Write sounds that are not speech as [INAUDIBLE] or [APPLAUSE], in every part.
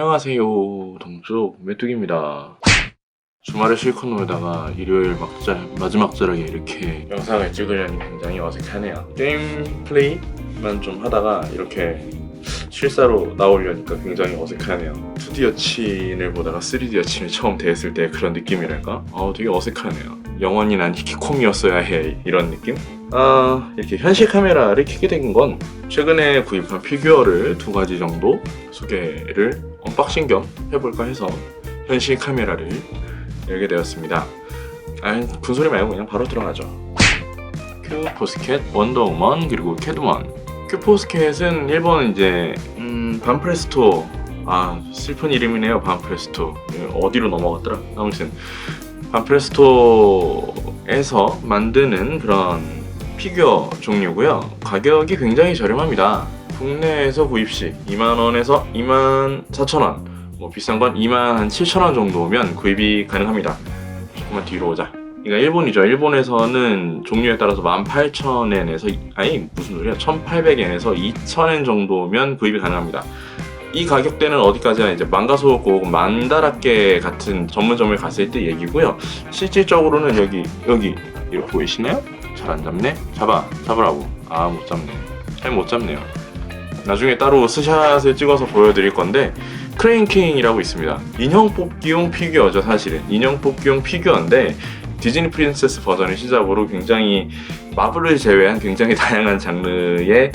안녕하세요 동쪽 메뚜기입니다 주말에 실컷 놀다가 일요일 막자, 마지막 자락에 이렇게 영상을 찍으려니 굉장히 어색하네요 게임 플레이만 좀 하다가 이렇게 실사로 나오려니까 굉장히 어색하네요 2D 여친을 보다가 3D 여친이 처음 대했을 때 그런 느낌이랄까? 어 되게 어색하네요 영원히 난 히키콤이었어야 해 이런 느낌? 아 이렇게 현실 카메라를 켜게 된 건 최근에 구입한 피규어를 두 가지 정도 소개를 언박싱 겸 해볼까 해서 현실 카메라를 열게 되었습니다. 아, 군소리 말고 그냥 바로 들어가죠. 큐포스켓, 원더우먼 그리고 캐드먼. 큐포스켓은 일본 이제 음, 반프레스토 아 슬픈 이름이네요 반프레스토 어디로 넘어갔더라 아무튼 반프레스토에서 만드는 그런 피규어 종류고요 가격이 굉장히 저렴합니다 국내에서 구입 시 2만원에서 2만 4천원 뭐 비싼 건 2만 7천원 정도면 구입이 가능합니다. 조금만 뒤로 오자. 그러니까 일본이죠. 일본에서는 종류에 따라서 18,000엔에서 아니 무슨 소리야? 1,800엔에서 2,000엔 정도면 구입이 가능합니다. 이 가격대는 어디까지나 이제 망가소고 만다라께 같은 전문점을 갔을 때 얘기고요. 실질적으로는 여기 여기 이거 보이시나요? 잘 안 잡네? 잡아 잡으라고. 아 못 잡네. 잘 못 잡네요 나중에 따로 스샷을 찍어서 보여드릴 건데 크레인킹이라고 있습니다. 인형 뽑기용 피규어죠, 사실은. 인형 뽑기용 피규어인데 디즈니 프린세스 버전을 시작으로 굉장히 마블을 제외한 굉장히 [LAUGHS] 다양한 장르의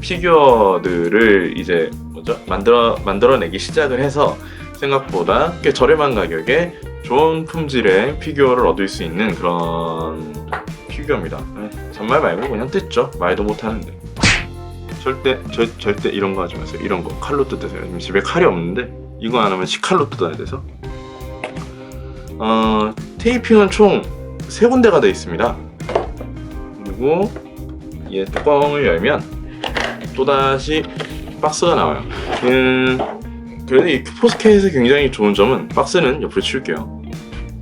피규어들을 이제 뭐죠? 만들어 만들어내기 시작을 해서 생각보다 꽤 저렴한 가격에 좋은 품질의 피규어를 얻을 수 있는 그런 피규어입니다. 네, 정말 말고 그냥 뜯죠. 말도 못하는데. 절대 절, 절대 이런 거 하지 마세요. 이런 거 칼로 뜯으세요. 지금 집에 칼이 없는데 이거 안 하면 식칼로 뜯어야 돼서. 어 테이핑은 총 세 군데가 되어 있습니다. 그리고 얘 뚜껑을 열면 또 다시 박스가 나와요. 음 그래도 이 포스켓에서 굉장히 좋은 점은 박스는 옆으로 치울게요.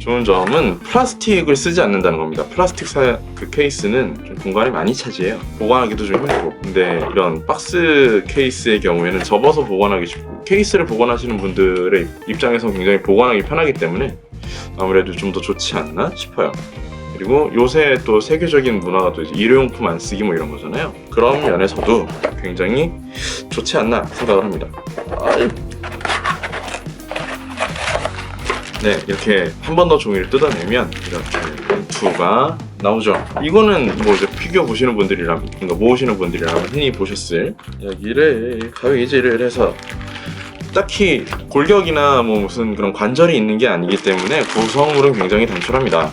좋은 점은 플라스틱을 쓰지 않는다는 겁니다. 플라스틱 사, 그 케이스는 좀 공간을 많이 차지해요. 보관하기도 좀 힘들고. 근데 이런 박스 케이스의 경우에는 접어서 보관하기 쉽고 케이스를 보관하시는 분들의 입장에서 굉장히 보관하기 편하기 때문에 아무래도 좀 더 좋지 않나 싶어요. 그리고 요새 또 세계적인 문화가 또 일회용품 안 쓰기 뭐 이런 거잖아요. 그런 면에서도 굉장히 좋지 않나 생각을 합니다. 아이. 네, 이렇게 한 번 더 종이를 뜯어내면 이렇게 투가 나오죠. 이거는 뭐 이제 피규어 보시는 분들이라면, 그러니까 모으시는 분들이라면 흔히 보셨을 여기를 가위질을 해서 딱히 골격이나 뭐 무슨 그런 관절이 있는 게 아니기 때문에 구성물은 굉장히 단촐합니다.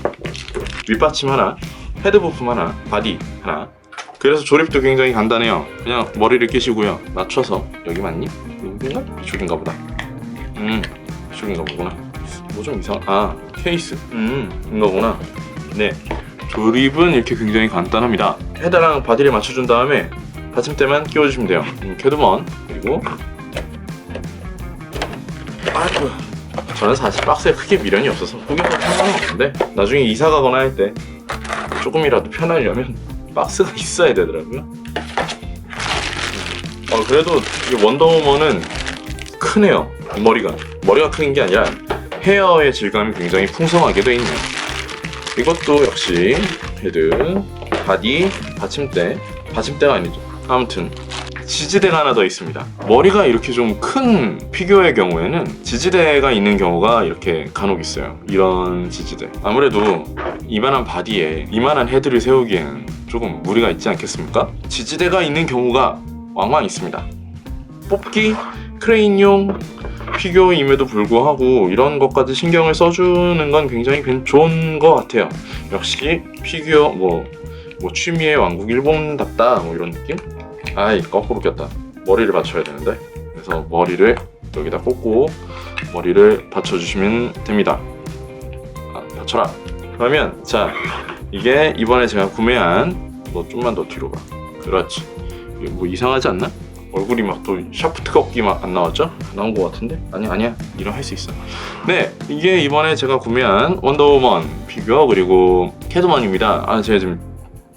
윗받침 하나, 헤드 부품 하나, 바디 하나. 그래서 조립도 굉장히 간단해요. 그냥 머리를 끼시고요. 맞춰서 여기 맞니? 여기인가? 이쪽인가 보다. 음, 이쪽인가 보구나. 뭐 좀 이상. 아 케이스. 음 이거구나. 네. 조립은 이렇게 굉장히 간단합니다. 헤드랑 바디를 맞춰준 다음에 받침대만 끼워주시면 돼요. 음, 캐드먼 그리고 아이고. 저는 사실 박스에 크게 미련이 없어서 꾸겨도 상관없는데 나중에 이사 가거나 할 때 조금이라도 편하려면 [LAUGHS] 박스가 있어야 되더라고요. 어 그래도 이 원더우먼은 크네요. 머리가 머리가 큰 게 아니라 헤어의 질감이 굉장히 풍성하게 되어 있네요. 이것도 역시 헤드, 바디, 받침대, 받침대가 아니죠. 아무튼 지지대가 하나 더 있습니다. 머리가 이렇게 좀 큰 피규어의 경우에는 지지대가 있는 경우가 이렇게 간혹 있어요. 이런 지지대. 아무래도 이만한 바디에 이만한 헤드를 세우기에는 조금 무리가 있지 않겠습니까? 지지대가 있는 경우가 왕왕 있습니다. 뽑기, 크레인용 피규어임에도 불구하고 이런 것까지 신경을 써주는 건 굉장히 괜- 좋은 것 같아요. 역시 피규어 뭐, 뭐 취미의 왕국 일본답다 뭐 이런 느낌? 아이 거꾸로 꼈다. 머리를 받쳐야 되는데 그래서 머리를 여기다 꽂고 머리를 받쳐주시면 됩니다. 아, 받쳐라. 그러면 자 이게 이번에 제가 구매한 뭐 좀만 더 뒤로 가. 그렇지. 뭐 이상하지 않나? 얼굴이 막 또 샤프트 꺾기 막안 나왔죠? 나온 것 같은데? 아니 아니야 이런 할 수 있어 네 이게 이번에 제가 구매한 원더우먼 피규어 그리고 캐드먼입니다 아 제가 지금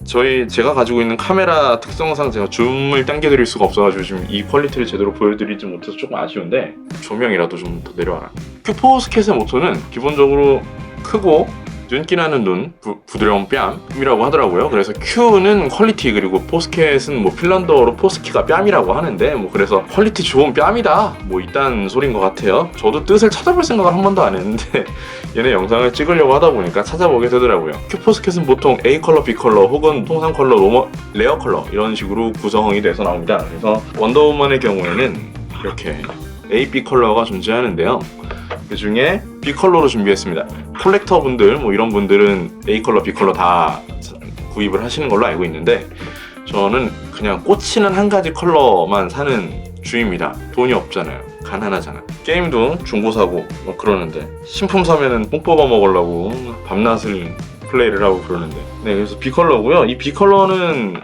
저희 제가 가지고 있는 카메라 특성상 제가 줌을 당겨드릴 수가 없어가지고 지금 이 퀄리티를 제대로 보여드리지 못해서 조금 아쉬운데 조명이라도 좀 더 내려와라 큐포 스켓의 모토는 기본적으로 크고 눈기 나는 눈, 부, 부드러운 뺨이라고 하더라고요. 그래서 Q는 퀄리티 그리고 포스켓은 뭐 핀란드어로 포스키가 뺨이라고 하는데 뭐 그래서 퀄리티 좋은 뺨이다 뭐 이딴 소린 것 같아요. 저도 뜻을 찾아볼 생각을 한 번도 안 했는데 [LAUGHS] 얘네 영상을 찍으려고 하다 보니까 찾아보게 되더라고요. Q 포스켓은 보통 A 컬러, B 컬러 혹은 통상 컬러, 로머, 레어 컬러 이런 식으로 구성이 돼서 나옵니다. 그래서 원더우먼의 경우에는 이렇게 A, B 컬러가 존재하는데요. 그 중에 B 컬러로 준비했습니다. 콜렉터 분들 뭐 이런 분들은 A 컬러, B 컬러 다 구입을 하시는 걸로 알고 있는데 저는 그냥 꽂히는 한 가지 컬러만 사는 주입니다. 돈이 없잖아요. 가난하잖아. 게임도 중고 사고 뭐 그러는데 신품 사면은 뽕 뽑아 먹으려고 밤낮을 플레이를 하고 그러는데 네 그래서 B 컬러고요. 이 B 컬러는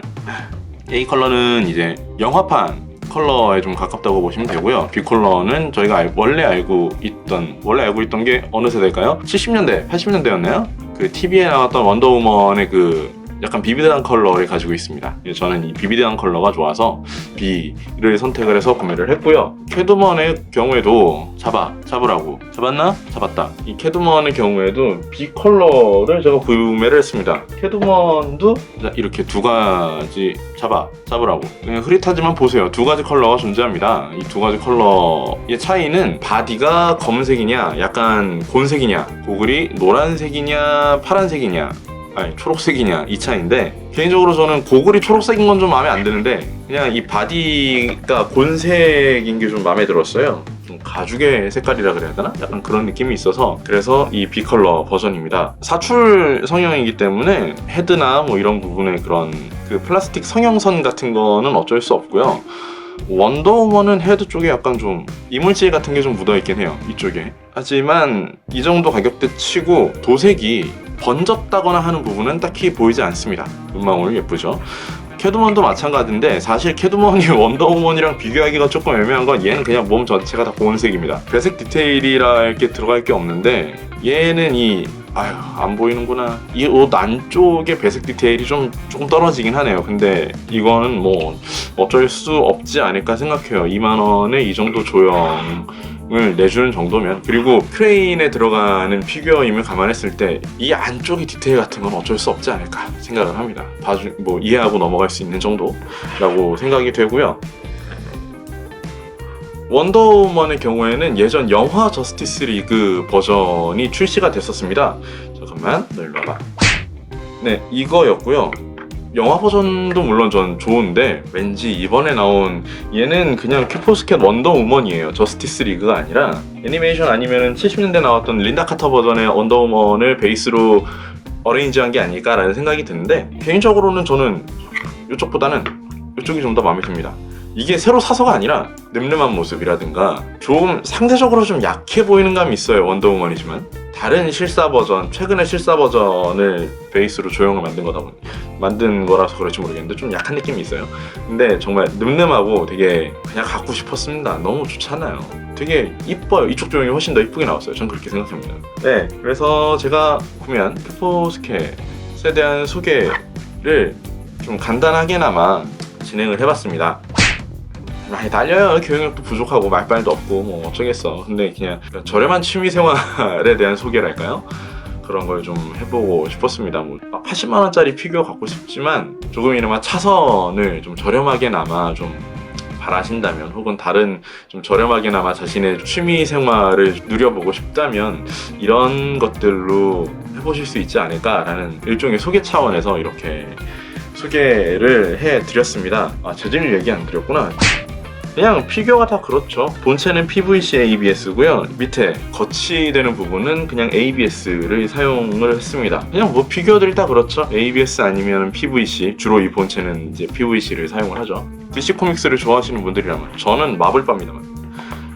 A 컬러는 이제 영화판 컬러에 좀 가깝다고 보시면 되고요. B 컬러는 저희가 알- 원래 알고 있던 원래 알고 있던 게 어느 세대일까요? 70년대, 80년대였나요? 그 TV에 나왔던 원더우먼의 그 약간 비비드한 컬러를 가지고 있습니다. 저는 이 비비드한 컬러가 좋아서 B를 선택을 해서 구매를 했고요. 캐드먼의 경우에도 잡아, 잡으라고. 잡았나? 잡았다. 이 캐드먼의 경우에도 B 컬러를 제가 구매를 했습니다. 캐드먼도 자, 이렇게 두 가지 잡아, 잡으라고. 흐릿하지만 보세요. 두 가지 컬러가 존재합니다. 이 두 가지 컬러의 차이는 바디가 검은색이냐, 약간 곤색이냐, 고글이 노란색이냐, 파란색이냐, 아니 초록색이냐 이 차이인데 개인적으로 저는 고글이 초록색인 건 좀 마음에 안 드는데 그냥 이 바디가 곤색인 게 좀 마음에 들었어요. 좀 가죽의 색깔이라 그래야 되나? 약간 그런 느낌이 있어서 그래서 이 B컬러 버전입니다. 사출 성형이기 때문에 헤드나 뭐 이런 부분에 그런 그 플라스틱 성형선 같은 거는 어쩔 수 없고요 원더우먼은 헤드 쪽에 약간 좀 이물질 같은 게 좀 묻어있긴 해요 이쪽에 하지만 이 정도 가격대 치고 도색이 번졌다거나 하는 부분은 딱히 보이지 않습니다. 눈망울 예쁘죠? 캐드먼도 마찬가지인데 사실 캐드먼이 [LAUGHS] 원더우먼이랑 비교하기가 조금 애매한 건 얘는 그냥 몸 전체가 다 고온색입니다. 배색 디테일이랄 게 들어갈 게 없는데 얘는 이 아휴 안 보이는구나 이 옷 안쪽에 배색 디테일이 좀 조금 떨어지긴 하네요. 근데 이거는 뭐 어쩔 수 없지 않을까 생각해요. 2만 원에 이 정도 조형 을 내주는 정도면 그리고 크레인에 들어가는 피규어임을 감안했을 때 이 안쪽의 디테일 같은 건 어쩔 수 없지 않을까 생각을 합니다. 봐주 뭐 이해하고 넘어갈 수 있는 정도라고 생각이 되고요. 원더우먼의 경우에는 예전 영화 저스티스 리그 버전이 출시가 됐었습니다. 잠깐만, 너 일로 와봐. 네, 이거였고요. 영화 버전도 물론 전 좋은데 왠지 이번에 나온 얘는 그냥 큐포스켓 원더우먼이에요. 저스티스 리그가 아니라 애니메이션 아니면은 70년대 나왔던 린다 카터 버전의 원더우먼을 베이스로 어레인지한 게 아닐까라는 생각이 드는데 개인적으로는 저는 이쪽보다는 이쪽이 좀 더 마음에 듭니다. 이게 새로 사서가 아니라 늠름한 모습이라든가 좀 상대적으로 좀 약해 보이는 감이 있어요 원더우먼이지만. 다른 실사 버전 최근의 실사 버전을 베이스로 조형을 만든 거다 보니 만든 거라서 그럴지 모르겠는데 좀 약한 느낌이 있어요. 근데 정말 늠름하고 되게 그냥 갖고 싶었습니다. 너무 좋잖아요. 되게 이뻐요. 이쪽 조형이 훨씬 더 이쁘게 나왔어요. 전 그렇게 생각합니다. 네 그래서 제가 구매한 큐포스켓에 대한 소개를 좀 간단하게나마 진행을 해봤습니다 많이 달려요. 교육력도 부족하고 말빨도 없고 뭐 어쩌겠어. 근데 그냥 저렴한 취미 생활에 대한 소개랄까요? 그런 걸 좀 해보고 싶었습니다. 뭐 80만 원짜리 피규어 갖고 싶지만 조금이나마 차선을 좀 저렴하게나마 좀 바라신다면 혹은 다른 좀 저렴하게나마 자신의 취미 생활을 누려보고 싶다면 이런 것들로 해보실 수 있지 않을까라는 일종의 소개 차원에서 이렇게 소개를 해드렸습니다. 아 재질을 얘기 안 드렸구나. 그냥 피규어가 다 그렇죠. 본체는 PVC ABS고요. 밑에 거치되는 부분은 그냥 ABS를 사용을 했습니다. 그냥 뭐 피규어들이 다 그렇죠. ABS 아니면 PVC. 주로 이 본체는 이제 PVC를 사용을 하죠. DC 코믹스를 좋아하시는 분들이라면 저는 마블바입니다만.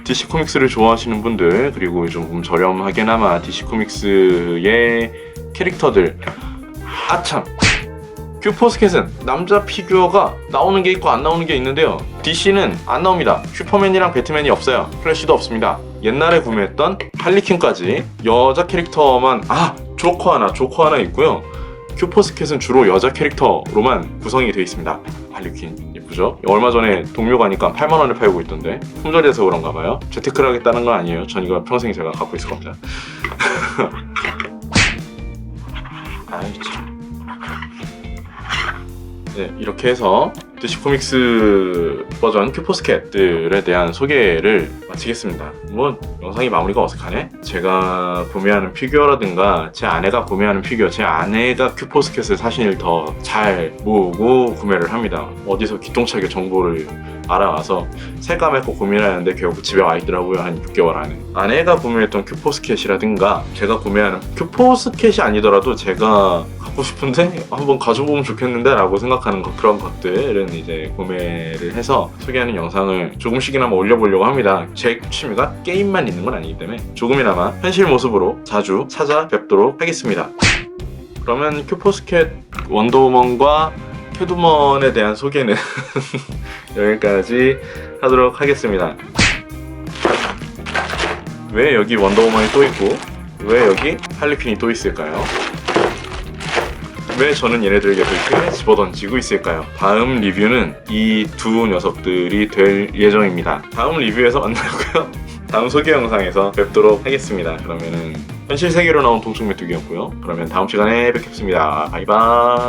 DC 코믹스를 좋아하시는 분들 그리고 좀 저렴하게나마 DC 코믹스의 캐릭터들 아참 큐포스켓은 남자 피규어가 나오는 게 있고 안 나오는 게 있는데요. DC는 안 나옵니다. 슈퍼맨이랑 배트맨이 없어요. 플래시도 없습니다. 옛날에 구매했던 할리퀸까지 여자 캐릭터만 아 조커 하나, 조커 하나 있고요. 큐포스켓은 주로 여자 캐릭터로만 구성이 되어 있습니다. 할리퀸 예쁘죠? 얼마 전에 동묘 가니까 8만 원에 팔고 있던데 품절이라서 그런가 봐요. 재테크를 하겠다는 건 아니에요. 전 이거 평생 제가 갖고 있을 겁니다. [LAUGHS] 아이 참. 네, 이렇게 해서 DC 코믹스 버전 큐포스켓들에 대한 소개를 마치겠습니다. 뭐 영상이 마무리가 어색하네. 제가 구매하는 피규어라든가 제 아내가 구매하는 피규어, 제 아내가 큐포스켓을 일더잘 모으고 구매를 합니다. 어디서 기똥차게 정보를 알아와서 말까 고민하는데 결국 집에 와 있더라고요 한 6개월 안에. 아내가 구매했던 큐포스켓이라든가 제가 구매하는 큐포스켓이 아니더라도 제가 갖고 싶은데 한번 가져보면 좋겠는데 라고 생각하는 것, 그런 것들은 이제 구매를 해서 소개하는 영상을 조금씩이나마 올려보려고 합니다. 제 취미가 게임만 있는 건 아니기 때문에 조금이나마 현실 모습으로 자주 찾아뵙도록 하겠습니다. 그러면 큐포스켓 원더우먼과 캐두먼에 대한 소개는 [LAUGHS] 여기까지 하도록 하겠습니다. 왜 여기 원더우먼이 또 있고 왜 여기 할리퀸이 또 있을까요? 왜 저는 얘네들에게 그렇게 집어던지고 있을까요? 다음 리뷰는 이 두 녀석들이 될 예정입니다. 다음 리뷰에서 만나고요. [LAUGHS] 다음 소개 영상에서 뵙도록 하겠습니다. 그러면은 현실 세계로 나온 동충 메뚜기였고요. 그러면 다음 시간에 뵙겠습니다. 바이바이.